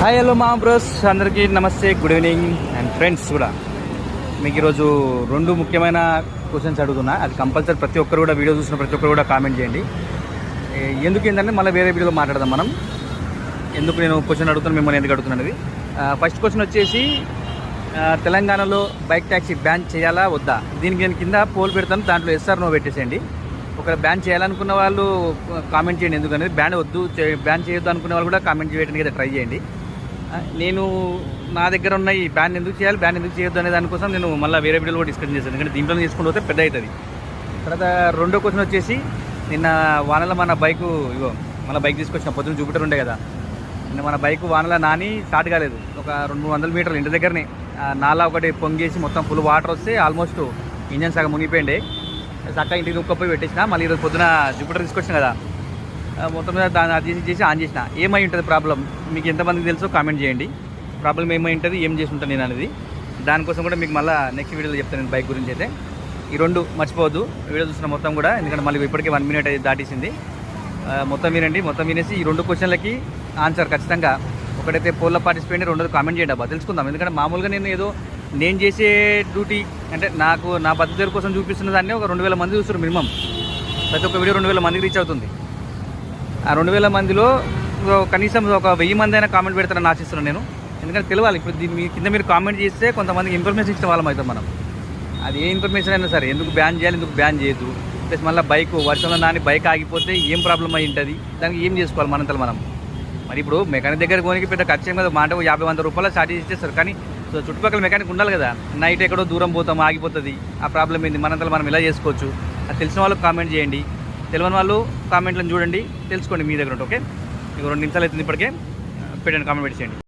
Hi hello మా bros అందరికీ నమస్తే గుడ్ ఈవినింగ్ అండ్ ఫ్రెండ్స్ కూడా. మీకు ఈరోజు రెండు ముఖ్యమైన క్వశ్చన్స్ అడుగుతున్నా. అది కంపల్సరీ ప్రతి ఒక్కరు కూడా వీడియో చూసిన ప్రతి ఒక్కరు కూడా కామెంట్ చేయండి. ఎందుకు ఏంటంటే మళ్ళీ వేరే వీడియోలో మాట్లాడదాం మనం. ఎందుకు నేను క్వశ్చన్ అడుగుతాను మిమ్మల్ని ఎందుకు అడుగుతున్నాను ఫస్ట్ క్వశ్చన్ వచ్చేసి తెలంగాణలో బైక్ ట్యాక్సీ బ్యాన్ చేయాలా వద్దా? దీనికి నేను కింద పోల్ పెడతాను దాంట్లో ఎస్ఆర్ నో పెట్టేసేయండి. ఒకవేళ బ్యాన్ చేయాలనుకున్న వాళ్ళు కామెంట్ చేయండి. ఎందుకనేది బ్యాన్ వద్దు బ్యాన్ చేయొద్దు అనుకునే వాళ్ళు కూడా కామెంట్ చేయడానికి అయితే ట్రై చేయండి. నేను నా దగ్గర ఉన్న ఈ బ్యాన్ ఎందుకు చేయాలి? బ్యాన్ ఎందుకు చేయొద్దు అనే దానికోసం నేను మళ్ళీ వేరే వీడియోలో కూడా డిస్కస్ చేశాను. ఎందుకంటే దీంట్లో తీసుకుంటూ పోతే పెద్ద అవుతుంది. తర్వాత రెండో క్వశ్చన్ వచ్చేసి నిన్న వానలో మన బైకు ఇగో మన బైక్ తీసుకొచ్చిన పొద్దున జూపిటర్ ఉండే కదా. నిన్న మన బైక్ వానలో నాని స్టార్ట్ కాలేదు. ఒక రెండు వందల మీటర్లు ఇంటి దగ్గరనే. నాలా ఒకటి పొంగేసి మొత్తం ఫుల్ వాటర్ వస్తే ఆల్మోస్ట్ ఇంజన్ సగం మునిగిపోయిండే. చక్క ఇంటికి దుక్కపోయి పెట్టేసిన. మళ్ళీ ఈరోజు పొద్దున జూపిటర్ తీసుకొచ్చిన కదా. మొత్తం మీద దాన్ని అది చేసి ఆన్ చేసిన. ఏమై ఉంటుంది ప్రాబ్లం? మీకు ఎంతమందికి తెలుసో కామెంట్ చేయండి. ప్రాబ్లం ఏమై ఉంటుంది ఏం చేసి ఉంటాను నేను అనేది. దానికోసం కూడా మీకు మళ్ళీ నెక్స్ట్ వీడియోలో చెప్తాను నేను బైక్ గురించి అయితే. ఈ రెండు మర్చిపోవద్దు. వీడియో చూసిన మొత్తం కూడా ఎందుకంటే మళ్ళీ ఇప్పటికే వన్ మినిట్ అయితే దాటేసింది. మొత్తం వినండి మొత్తం వినేసి ఈ రెండు క్వశ్చన్లకి ఆన్సర్ ఖచ్చితంగా. ఒకటైతే పోల్లో పార్టిసిపేట్ రెండోది కామెంట్ చేయండి అబ్బా తెలుసుకుందాం. ఎందుకంటే మామూలుగా నేను ఏదో నేను చేసే డ్యూటీ అంటే నాకు నా పద్ధతి కోసం చూపిస్తున్న దాన్ని ఒక రెండు వేల మంది చూస్తారు మినిమం ప్రతి ఒక్క వీడియో రెండు వేల మందికి రీచ్ అవుతుంది. రెండు వేల మందిలో కనీసం ఒక వెయ్యి మంది అయినా కామెంట్ పెడతారని ఆశిస్తున్నాను నేను. ఎందుకంటే తెలియాలి ఇప్పుడు దీని మీ- కింద మీరు కామెంట్ చేస్తే కొంతమందికి ఇన్ఫర్మేషన్ ఇచ్చిన వాళ్ళం అవుతాం మనం. అది ఏ ఇన్ఫర్మేషన్ అయినా సరే ఎందుకు బ్యాన్ చేయాలి ఎందుకు బ్యాన్ చేయదు ప్లస్ మళ్ళీ బైక్ వర్షంలో నాని బైక్ ఆగిపోతే ఏం ప్రాబ్లం అయి ఉంటుంది? దానికి ఏం చేసుకోవాలి మనంతలో మనం? మరి ఇప్పుడు మెకానిక్ దగ్గర పోనీకి పెద్ద ఖర్చు ఏం కదా. మాట యాభై వంద రూపాయలు స్టార్ట్ చేసేస్తారు కానీ సో చుట్టుపక్కల మెకానిక్ ఉండాలి కదా. నైట్ ఎక్కడో దూరం పోతాం ఆగిపోతుంది. ఆ ప్రాబ్లం ఏంది? మనంతలో మనం ఇలా చేసుకోవచ్చు? అది తెలిసిన వాళ్ళకి కామెంట్ చేయండి. తెలియని వాళ్ళు కామెంట్లను చూడండి తెలుసుకోండి మీ దగ్గర ఉంటే ఓకే? మీకు రెండు నిమిషాలు అవుతుంది ఇప్పటికే. పెట్టండి కామెంట్ పెట్టేయండి